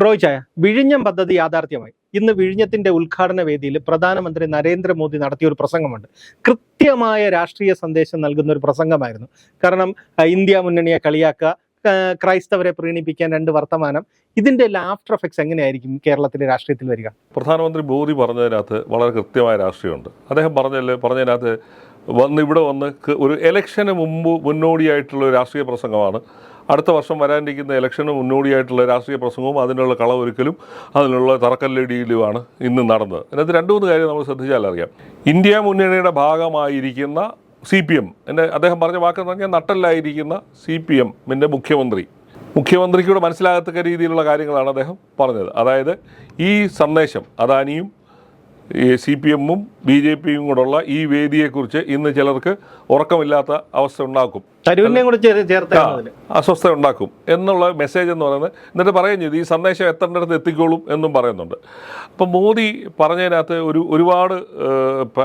റോയ് ചായ വിഴിഞ്ഞം പദ്ധതി യാഥാർത്ഥ്യമായി. ഇന്ന് വിഴിഞ്ഞത്തിന്റെ ഉദ്ഘാടന വേദിയിൽ പ്രധാനമന്ത്രി നരേന്ദ്രമോദി നടത്തിയ ഒരു പ്രസംഗമുണ്ട്. കൃത്യമായ രാഷ്ട്രീയ സന്ദേശം നൽകുന്ന ഒരു പ്രസംഗമായിരുന്നു. കാരണം ഇന്ത്യ മുന്നണിയെ കളിയാക്കുക ക്രൈസ്തവരെ പ്രീണിപ്പിക്കാൻ രണ്ട് വർത്തമാനം ഇതിന്റെ ആഫ്റ്റർ എഫക്ട്സ് എങ്ങനെയായിരിക്കും കേരളത്തിലെ രാഷ്ട്രീയത്തിൽ വരിക? പ്രധാനമന്ത്രി മോദി പറഞ്ഞതിനകത്ത് വളരെ കൃത്യമായ രാഷ്ട്രീയമുണ്ട്. അദ്ദേഹം പറഞ്ഞല്ലേ പറഞ്ഞതിനകത്ത് വന്ന് ഇവിടെ വന്ന് ഒരു ഇലക്ഷന് മുമ്പ് മുന്നോടിയായിട്ടുള്ള രാഷ്ട്രീയ പ്രസംഗമാണ്. അടുത്ത വർഷം വരാനിരിക്കുന്ന ഇലക്ഷന് മുന്നോടിയായിട്ടുള്ള രാഷ്ട്രീയ പ്രസംഗവും അതിനുള്ള കളവൊരുക്കലും അതിനുള്ള തറക്കല്ലടിയിലുമാണ് ഇന്ന് നടന്നത്. അതിനകത്ത് രണ്ട് മൂന്ന് കാര്യം നമ്മൾ ശ്രദ്ധിച്ചാൽ അറിയാം. ഇന്ത്യ മുന്നണിയുടെ ഭാഗമായിരിക്കുന്ന സി പി എം എന്റെ അദ്ദേഹം പറഞ്ഞ വാക്കെന്ന് പറഞ്ഞാൽ നട്ടല്ലായിരിക്കുന്ന സി പി എമ്മിന്റെ മുഖ്യമന്ത്രി. മുഖ്യമന്ത്രിക്കൂടെ മനസ്സിലാകത്തക്ക രീതിയിലുള്ള കാര്യങ്ങളാണ് അദ്ദേഹം പറഞ്ഞത്. അതായത് ഈ സന്ദേശം അദാനിയും ഈ സി പി എമ്മും ബി ജെ പിയും കൂടെയുള്ള ഈ വേദിയെക്കുറിച്ച് ഇന്ന് ചിലർക്ക് ഉറക്കമില്ലാത്ത അവസ്ഥ ഉണ്ടാക്കും. അസ്വസ്ഥ ഉണ്ടാക്കും. എന്നുള്ള മെസ്സേജ് എന്ന് പറയുന്നത് എന്നിട്ട് പറയുകയും ചെയ്തു. ഈ സന്ദേശം എത്തേണ്ടടുത്ത് എത്തിക്കോളും എന്നും പറയുന്നുണ്ട്. അപ്പം മോദി പറഞ്ഞതിനകത്ത് ഒരു ഒരുപാട്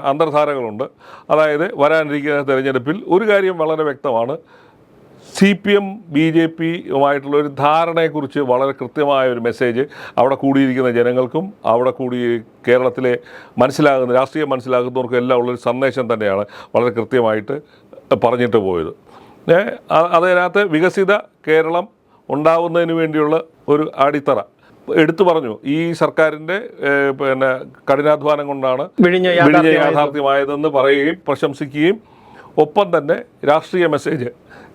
അന്തർധാരകളുണ്ട്. അതായത് വരാനിരിക്കുന്ന തെരഞ്ഞെടുപ്പിൽ ഒരു കാര്യം വളരെ വ്യക്തമാണ്. C P M B J പിയുമായിട്ടുള്ള ഒരു ധാരണയെക്കുറിച്ച് വളരെ കൃത്യമായ ഒരു മെസ്സേജ് അവിടെ കൂടിയിരിക്കുന്ന ജനങ്ങൾക്കും അവിടെ കൂടി കേരളത്തിലെ മനസ്സിലാകുന്ന രാഷ്ട്രീയം മനസ്സിലാക്കുന്നവർക്കും എല്ലാം ഉള്ളൊരു സന്ദേശം തന്നെയാണ് വളരെ കൃത്യമായിട്ട് പറഞ്ഞിട്ട് പോയത്. അതിനകത്ത് വികസിത കേരളം ഉണ്ടാവുന്നതിന് വേണ്ടിയുള്ള ഒരു അടിത്തറ. എടുത്തു പറഞ്ഞു. ഈ സർക്കാരിന്റെ പിന്നെ കഠിനാധ്വാനം കൊണ്ടാണ് വിഴിഞ്ഞ യാഥാർത്ഥ്യമായതെന്ന് പറയുകയും പ്രശംസിക്കുകയും ഒപ്പം തന്നെ രാഷ്ട്രീയ മെസ്സേജ്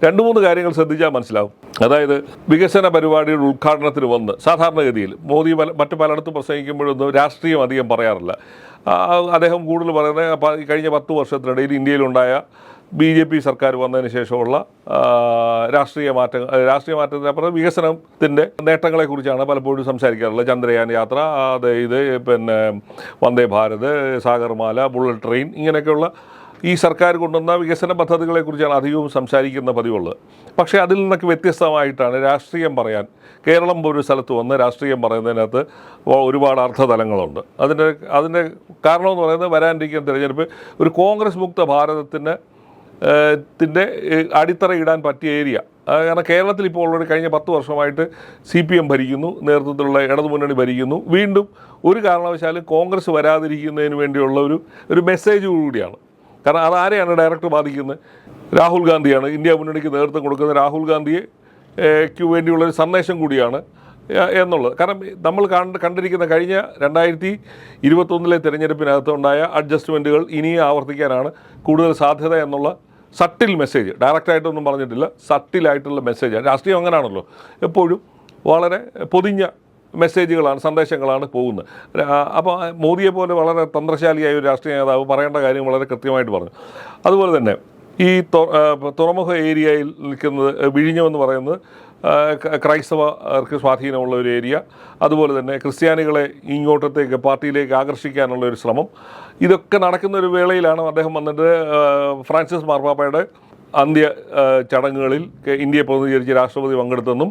രണ്ട് മൂന്ന് കാര്യങ്ങൾ ശ്രദ്ധിച്ചാൽ മനസ്സിലാവും. അതായത് വികസന പരിപാടിയുടെ ഉദ്ഘാടനത്തിന് വന്ന് സാധാരണഗതിയിൽ മോദി മറ്റു പലയിടത്തും പ്രസംഗിക്കുമ്പോഴൊന്നും രാഷ്ട്രീയം അധികം പറയാറില്ല. അദ്ദേഹം കൂടുതൽ പറയുന്നത് കഴിഞ്ഞ പത്ത് വർഷത്തിനിടയിൽ ഇന്ത്യയിലുണ്ടായ ബി ജെ പി സർക്കാർ വന്നതിന് ശേഷമുള്ള രാഷ്ട്രീയ മാറ്റങ്ങൾ രാഷ്ട്രീയ മാറ്റത്തിനപ്പുറം വികസനത്തിന്റെ നേട്ടങ്ങളെക്കുറിച്ചാണ് പലപ്പോഴും സംസാരിക്കാറുള്ളത്. ചന്ദ്രയാൻ യാത്ര അത് ഇത് പിന്നെ വന്ദേ ഭാരത് സാഗർമാല ബുള്ളറ്റ് ട്രെയിൻ ഇങ്ങനെയൊക്കെയുള്ള ഈ സർക്കാർ കൊണ്ടുവന്ന വികസന പദ്ധതികളെക്കുറിച്ചാണ് അധികവും സംസാരിക്കുന്ന പതിവുള്ളത്. പക്ഷേ അതിൽ നിന്നൊക്കെ വ്യത്യസ്തമായിട്ടാണ് രാഷ്ട്രീയം പറയാൻ കേരളം ഒരു സ്ഥലത്ത് വന്ന് രാഷ്ട്രീയം പറയുന്നതിനകത്ത് ഒരുപാട് അർത്ഥതലങ്ങളുണ്ട്. അതിന്റെ അതിന്റെ കാരണമെന്ന് പറയുന്നത് വരാനിരിക്കുന്ന തിരഞ്ഞെടുപ്പ് ഒരു കോൺഗ്രസ് മുക്ത ഭാരതത്തിന് ത്തിന്റെ അടിത്തറ ഇടാൻ പറ്റിയ ഏരിയ. കാരണം കേരളത്തിൽ ഇപ്പോൾ ഓൾറെഡി കഴിഞ്ഞ പത്ത് വർഷമായിട്ട് സി പി എം ഭരിക്കുന്നു നേതൃത്വത്തിലുള്ള ഇടതുമുന്നണി ഭരിക്കുന്നു. വീണ്ടും ഒരു കാരണവശാലും കോൺഗ്രസ് വരാതിരിക്കുന്നതിന് വേണ്ടിയുള്ള ഒരു ഒരു മെസ്സേജ് കൂടിയാണ്. കാരണം അതാരെയാണ് ഡയറക്റ്റ് ബാധിക്കുന്നത്? രാഹുൽ ഗാന്ധിയാണ്. ഇന്ത്യ മുന്നണിക്ക് നേതൃത്വം കൊടുക്കുന്ന രാഹുൽ ഗാന്ധിയെ ക്ക് വേണ്ടിയുള്ളൊരു സന്ദേശം കൂടിയാണ്. എന്നുള്ളത്. കാരണം നമ്മൾ കണ്ട് കണ്ടിരിക്കുന്ന കഴിഞ്ഞ രണ്ടായിരത്തി ഇരുപത്തൊന്നിലെ തിരഞ്ഞെടുപ്പിനകത്തുണ്ടായ അഡ്ജസ്റ്റ്മെന്റുകൾ ഇനിയും ആവർത്തിക്കാനാണ് കൂടുതൽ സാധ്യത എന്നുള്ള സട്ടിൽ മെസ്സേജ് ഡയറക്റ്റായിട്ടൊന്നും പറഞ്ഞിട്ടില്ല. സട്ടിലായിട്ടുള്ള മെസ്സേജാണ് രാഷ്ട്രീയം അങ്ങനെയാണല്ലോ എപ്പോഴും വളരെ പൊതിഞ്ഞ മെസ്സേജുകളാണ് സന്ദേശങ്ങളാണ് പോകുന്നത്. അപ്പോൾ മോദിയെ പോലെ വളരെ തന്ത്രശാലിയായ ഒരു രാഷ്ട്രീയ നേതാവ് പറയേണ്ട കാര്യം വളരെ കൃത്യമായിട്ട് പറഞ്ഞു. അതുപോലെ തന്നെ ഈ തുറമുഖ ഏരിയയിൽ നിൽക്കുന്നത് വിഴിഞ്ഞം എന്ന് പറയുന്നത് ക്രൈസ്തവർക്ക് സ്വാധീനമുള്ള ഒരു ഏരിയ. അതുപോലെ തന്നെ ക്രിസ്ത്യാനികളെ ഇങ്ങോട്ടത്തേക്ക് പാർട്ടിയിലേക്ക് ആകർഷിക്കാനുള്ള ഒരു ശ്രമം. ഇതൊക്കെ നടക്കുന്ന ഒരു വേളയിലാണ് അദ്ദേഹം വന്നിട്ട് ഫ്രാൻസിസ് മാർപ്പാപ്പയുടെ അന്ത്യ ചടങ്ങുകളിൽ ഇന്ത്യയെ പ്രതിനിധീകരിച്ച് രാഷ്ട്രപതി പങ്കെടുത്തെന്നും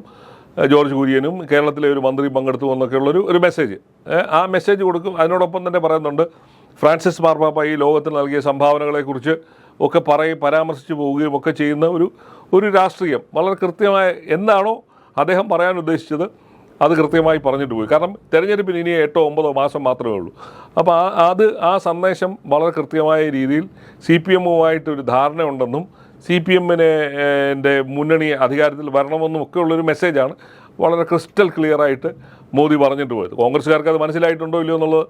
ജോർജ് കുര്യനും കേരളത്തിലെ ഒരു മന്ത്രി പങ്കെടുത്തു എന്നൊക്കെയുള്ളൊരു ഒരു മെസ്സേജ് ആ മെസ്സേജ് കൊടുക്കും. അതിനോടൊപ്പം തന്നെ പറയുന്നുണ്ട് ഫ്രാൻസിസ് മാർപ്പാപ്പ ഈ ലോകത്തിന് നൽകിയ സംഭാവനകളെക്കുറിച്ച് ഒക്കെ പറയും പരാമർശിച്ചു പോവുകയും ഒക്കെ ചെയ്യുന്ന ഒരു ഒരു രാഷ്ട്രീയം. വളരെ കൃത്യമായ എന്താണോ അദ്ദേഹം പറയാൻ ഉദ്ദേശിച്ചത് അത് കൃത്യമായി പറഞ്ഞിട്ട് പോയി. കാരണം തെരഞ്ഞെടുപ്പിന് ഇനി എട്ടോ ഒമ്പതോ മാസം മാത്രമേ ഉള്ളൂ. അപ്പോൾ അത് ആ സന്ദേശം വളരെ കൃത്യമായ രീതിയിൽ സി പി എമ്മുമായിട്ടൊരു ധാരണ ധാരണയുണ്ടെന്നും സി പി എമ്മിനെ മുന്നണി അധികാരത്തിൽ വരണമെന്നും ഒക്കെ ഉള്ളൊരു മെസ്സേജാണ് വളരെ ക്രിസ്റ്റൽ ക്ലിയർ ആയിട്ട് മോദി പറഞ്ഞിട്ട് പോയത്. കോൺഗ്രസ്സുകാർക്ക് അത് മനസ്സിലായിട്ടുണ്ടോ ഇല്ലയോ എന്നുള്ളത്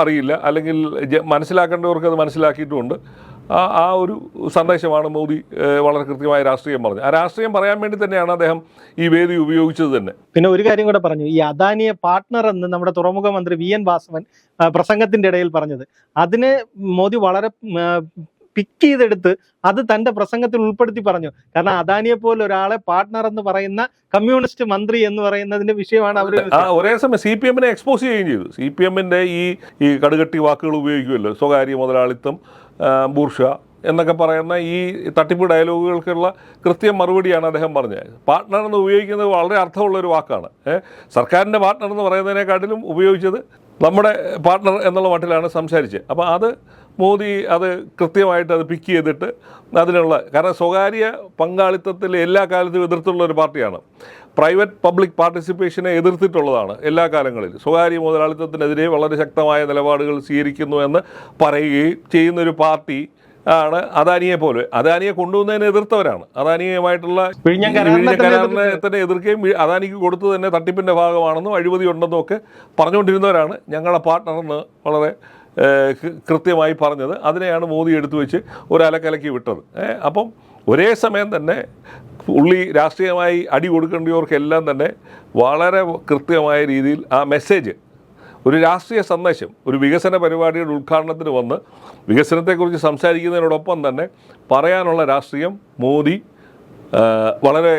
അറിയില്ല. അല്ലെങ്കിൽ മനസ്സിലാക്കേണ്ടവർക്ക് അത് മനസ്സിലാക്കിയിട്ടുമുണ്ട്. ആ ഒരു സന്ദേശമാണ് മോദി വളരെ കൃത്യമായ രാഷ്ട്രീയം പറഞ്ഞത്. ആ രാഷ്ട്രീയം പറയാൻ വേണ്ടി തന്നെയാണ് അദ്ദേഹം ഈ വേദി ഉപയോഗിച്ചത് തന്നെ. പിന്നെ ഒരു കാര്യം കൂടെ പറഞ്ഞു. ഈ അദാനിയെ പാർട്ട്ണർ എന്ന് നമ്മുടെ തുറമുഖ മന്ത്രി വി എൻ വാസവൻ പ്രസംഗത്തിന്റെ ഇടയിൽ പറഞ്ഞത്. അതിന് മോദി വളരെ പിക്ക് ചെയ്തെടുത്ത് അത് തന്റെ പ്രസംഗത്തിൽ ഉൾപ്പെടുത്തി പറഞ്ഞു. കാരണം അദാനിയെ പോലെ ഒരാളെ പാർട്ട്ണർ എന്ന് പറയുന്ന കമ്മ്യൂണിസ്റ്റ് മന്ത്രി എന്ന് പറയുന്നതിന്റെ വിഷയമാണ് അവർ ഒരേ സമയം സി പി എമ്മിനെ എക്സ്പോസ് ചെയ്യുകയും ചെയ്തു. സി പി എമ്മിന്റെ ഈ ഈ കടുകട്ടി വാക്കുകൾ ഉപയോഗിക്കുമല്ലോ. സ്വകാര്യ മുതലാളിത്തം ബൂർഷ എന്നൊക്കെ പറയുന്ന ഈ തട്ടിപ്പ് ഡയലോഗുകൾക്കുള്ള കൃത്യം മറുപടിയാണ് അദ്ദേഹം പറഞ്ഞത്. പാർട്ട്ണർ എന്ന് ഉപയോഗിക്കുന്നത് വളരെ അർത്ഥമുള്ള ഒരു വാക്കാണ്. സർക്കാരിന്റെ പാർട്ട്ണർ എന്ന് പറയുന്നതിനെക്കാട്ടിലും ഉപയോഗിച്ചത് നമ്മുടെ പാർട്ട്ണർ എന്നുള്ള മട്ടിലാണ് സംസാരിച്ചത്. അപ്പോൾ അത് മോദി അത് കൃത്യമായിട്ട് അത് പിക്ക് ചെയ്തിട്ട് അതിനുള്ള കാരണം സ്വകാര്യ പങ്കാളിത്തത്തിൽ എല്ലാ കാലത്തും എതിർത്തുള്ള ഒരു പാർട്ടിയാണ്. പ്രൈവറ്റ് പബ്ലിക് പാർട്ടിസിപ്പേഷനെ എതിർത്തിട്ടുള്ളതാണ് എല്ലാ കാലങ്ങളിലും. സ്വകാര്യ മുതലാളിത്തത്തിനെതിരെ വളരെ ശക്തമായ നിലപാടുകൾ സ്വീകരിക്കുന്നു എന്ന് പറയുകയും ചെയ്യുന്നൊരു പാർട്ടി ആണ് അദാനിയെ പോലെ. അദാനിയെ കൊണ്ടുവന്നതിനെ എതിർത്തവരാണ്. അദാനിയുമായിട്ടുള്ള കരാറിനെ തന്നെ എതിർക്കുകയും അദാനിക്ക് കൊടുത്തു തന്നെ തട്ടിപ്പിന്റെ ഭാഗമാണെന്നും അഴിമതി ഉണ്ടെന്നും ഒക്കെ പറഞ്ഞുകൊണ്ടിരുന്നവരാണ് ഞങ്ങളുടെ പാർട്ട്ണറിന് വളരെ കൃത്യമായി പറഞ്ഞത്. അതിനെയാണ് മോദി എടുത്തു വെച്ച് ഒരലക്കലക്കി വിട്ടത്. അപ്പം ഒരേ സമയം തന്നെ ഉള്ളി രാഷ്ട്രീയമായി അടി കൊടുക്കേണ്ടവർക്കെല്ലാം തന്നെ വളരെ കൃത്യമായ രീതിയിൽ ആ മെസ്സേജ് ഒരു രാഷ്ട്രീയ സന്ദേശം ഒരു വികസന പരിപാടിയുടെ ഉദ്ഘാടനത്തിന് വന്ന് വികസനത്തെക്കുറിച്ച് സംസാരിക്കുന്നതിനോടൊപ്പം തന്നെ പറയാനുള്ള രാഷ്ട്രീയം മോദി വളരെ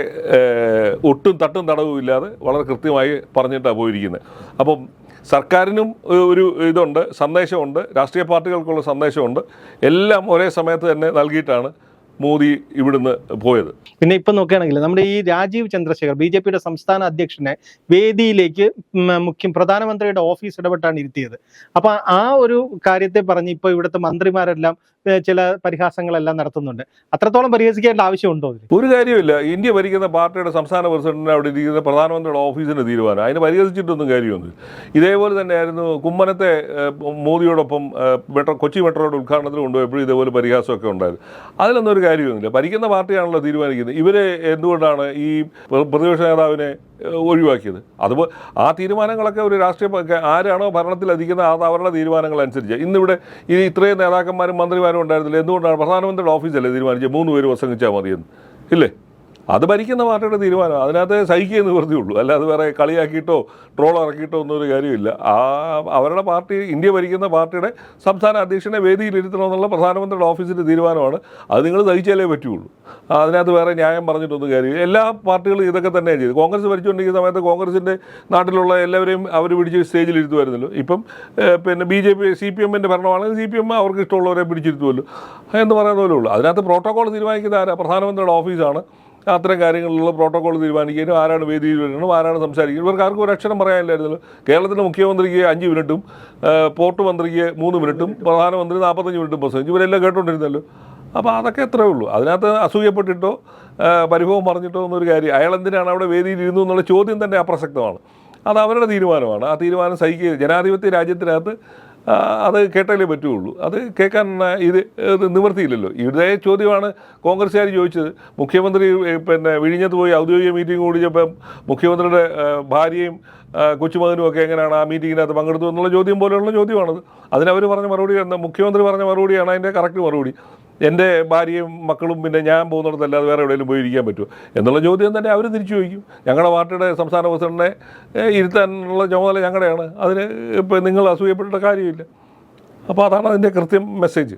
ഒട്ടും തട്ടും തടവുമില്ലാതെ വളരെ കൃത്യമായി പറഞ്ഞിട്ടാണ് പോയിരിക്കുന്നത്. അപ്പം സർക്കാരിനും ഒരു ഇതുണ്ട് സന്ദേശമുണ്ട് രാഷ്ട്രീയ പാർട്ടികൾക്കുള്ള സന്ദേശമുണ്ട്. എല്ലാം ഒരേ സമയത്ത് തന്നെ നൽകിയിട്ടാണ് മോദി ഇവിടുന്ന് പോയത്. പിന്നെ ഇപ്പൊ നോക്കുകയാണെങ്കിൽ നമ്മുടെ ഈ രാജീവ് ചന്ദ്രശേഖർ ബി ജെ പിയുടെ സംസ്ഥാന അധ്യക്ഷനെ വേദിയിലേക്ക് മുഖ്യ പ്രധാനമന്ത്രിയുടെ ഓഫീസ് ഇടപെട്ടാണ് ഇരുത്തിയത്. അപ്പൊ ആ ഒരു കാര്യത്തെ പറഞ്ഞ് ഇപ്പൊ ഇവിടുത്തെ മന്ത്രിമാരെല്ലാം ചില പരിഹാസങ്ങളെല്ലാം നടത്തുന്നുണ്ട്. അത്രത്തോളം പരിഹസിക്കേണ്ട ആവശ്യമുണ്ടോ ഒരു കാര്യമില്ല ഇന്ത്യ ഭരിക്കുന്ന പാർട്ടിയുടെ സംസ്ഥാന പ്രസിഡന്റിന് അവിടെ ഇരിക്കുന്ന പ്രധാനമന്ത്രിയുടെ ഓഫീസിന്റെ തീരുമാനം. അതിന് പരിഹസിച്ചിട്ടൊന്നും കാര്യമൊന്നും ഇതേപോലെ തന്നെ ആയിരുന്നു കുമ്മനത്തെ മോദിയോടൊപ്പം മെട്രോ കൊച്ചി മെട്രോയുടെ ഉദ്ഘാടനത്തിൽ കൊണ്ടുപോയപ്പോഴും ഇതേപോലെ പരിഹാസമൊക്കെ ഉണ്ടായിരുന്നു. അതിലൊന്നും ഒരു കാര്യമൊന്നുമില്ല ഭരിക്കുന്ന പാർട്ടിയാണല്ലോ തീരുമാനിക്കുന്നത്. ഇവരെ എന്തുകൊണ്ടാണ് ഈ പ്ര- പ്രതിപക്ഷ നേതാവിനെ ഒഴിവാക്കിയത്. അതുപോലെ ആ തീരുമാനങ്ങളൊക്കെ ഒരു രാഷ്ട്രീയ ആരാണോ ആരാണോ ഭരണത്തിലധിക്കുന്ന അത് അവരുടെ തീരുമാനങ്ങളനുസരിച്ച്. ഇന്നിവിടെ ഈ ഇത്രയും നേതാക്കന്മാരും മന്ത്രിമാരും ഉണ്ടായിരുന്നില്ല. എന്തുകൊണ്ടാണ് പ്രധാനമന്ത്രിയുടെ ഓഫീസല്ലേ തീരുമാനിച്ചത്? മൂന്ന് പേര് പ്രസംഗിച്ചാൽ മതിയെന്ന്. ഇല്ലേ? അത് ഭരിക്കുന്ന പാർട്ടിയുടെ തീരുമാനം. അതിനകത്ത് സഹിക്കുക ഉള്ളൂ. അല്ലാതെ വേറെ കളിയാക്കിയിട്ടോ ട്രോൾ ഇറക്കിയിട്ടോ ഒന്നും ഒരു കാര്യമില്ല. ആ അവരുടെ പാർട്ടി ഇന്ത്യ ഭരിക്കുന്ന പാർട്ടിയുടെ സംസ്ഥാന അധ്യക്ഷനെ വേദിയിലിരുത്തണമെന്നുള്ള പ്രധാനമന്ത്രിയുടെ ഓഫീസിന്റെ തീരുമാനമാണ്. അത് നിങ്ങൾ സഹിച്ചാലേ പറ്റുള്ളൂ. അതിനകത്ത് വേറെ ന്യായം പറഞ്ഞിട്ടൊന്നും കാര്യമില്ല. എല്ലാ പാർട്ടികളും ഇതൊക്കെ തന്നെയാണ് ചെയ്തത്. കോൺഗ്രസ് ഭരിച്ചുകൊണ്ടിരിക്കുന്ന സമയത്ത് കോൺഗ്രസിന്റെ നാട്ടിലുള്ള എല്ലാവരെയും അവർ പിടിച്ച് സ്റ്റേജിലിരുത്തുമായിരുന്നല്ലോ ഇപ്പം പിന്നെ B J P C P എമ്മിന്റെ ഭരണമാണെങ്കിൽ സി പി എം അവർക്ക് ഇഷ്ടമുള്ളവരെ പിടിച്ചിരുത്തുമല്ലോ. എന്ന് പറയുന്ന പോലെ ഉള്ളൂ. അതിനകത്ത് പ്രോട്ടോകോൾ തീരുമാനിക്കുന്ന ആരാ? പ്രധാനമന്ത്രിയുടെ ഓഫീസാണ്. അത്തരം കാര്യങ്ങളിലുള്ള പ്രോട്ടോകോൾ തീരുമാനിക്കാനും ആരാണ് വേദിയിൽ വരണം ആരാണ് സംസാരിക്കുന്നത് ഇവർക്ക് ആർക്കും ഒരു അക്ഷരം പറയാനില്ലായിരുന്നല്ലോ. കേരളത്തിന്റെ മുഖ്യമന്ത്രിക്ക് അഞ്ച് മിനിറ്റും പോർട്ട് മന്ത്രിക്ക് മൂന്ന് മിനിറ്റും പ്രധാനമന്ത്രി നാൽപ്പത്തഞ്ച് മിനിറ്റും പ്രസംഗിച്ചു ഇവരെല്ലാം കേട്ടുകൊണ്ടിരുന്നല്ലോ അപ്പോൾ അതൊക്കെ എത്രയേ ഉള്ളൂ. അതിനകത്ത് അസൂയപ്പെട്ടിട്ടോ പരിഭവം പറഞ്ഞിട്ടോ എന്നൊരു കാര്യം അയാൾ എന്തിനാണ് അവിടെ വേദിയിൽ ഇരുന്നു എന്നുള്ള ചോദ്യം തന്നെ അപ്രസക്തമാണ്. അത് അവരുടെ തീരുമാനമാണ്. ആ തീരുമാനം സഹിക്കുക ജനാധിപത്യ രാജ്യത്തിനകത്ത് അത് കേട്ടാലേ പറ്റുള്ളൂ അത് കേൾക്കാൻ ഇത് നിവൃത്തിയില്ലല്ലോ. ഇതേ ചോദ്യമാണ് കോൺഗ്രസ്സുകാർ ചോദിച്ചത്. മുഖ്യമന്ത്രി പിന്നെ വിഴിഞ്ഞത്ത് പോയി ഔദ്യോഗിക മീറ്റിംഗ് കൂടിയപ്പം മുഖ്യമന്ത്രിയുടെ ഭാര്യയും കൊച്ചുമകനും ഒക്കെ എങ്ങനെയാണ് ആ മീറ്റിങ്ങിനകത്ത് പങ്കെടുത്തു എന്നുള്ള ചോദ്യം പോലെയുള്ള ചോദ്യമാണത്. അതിനവർ പറഞ്ഞ മറുപടി എന്താ? മുഖ്യമന്ത്രി പറഞ്ഞ മറുപടിയാണ് അതിന്റെ കറക്റ്റ് മറുപടി. എന്റെ ഭാര്യയും മക്കളും പിന്നെ ഞാൻ പോകുന്നിടത്തല്ലാതെ വേറെ എവിടെയെങ്കിലും പോയി ഇരിക്കാൻ പറ്റുമോ? എന്നുള്ള ചോദ്യം തന്നെ അവർ തിരിച്ചു ചോദിക്കും. ഞങ്ങളുടെ പാർട്ടിയുടെ സംസ്ഥാന പ്രസിഡന്റിനെ ഇരുത്താനുള്ള ചുമതല ഞങ്ങളുടെയാണ് അതിന് ഇപ്പം നിങ്ങൾ അസൂയപ്പെട്ട കാര്യമില്ല. അപ്പോൾ അതാണ് അതിന്റെ കൃത്യം മെസ്സേജ്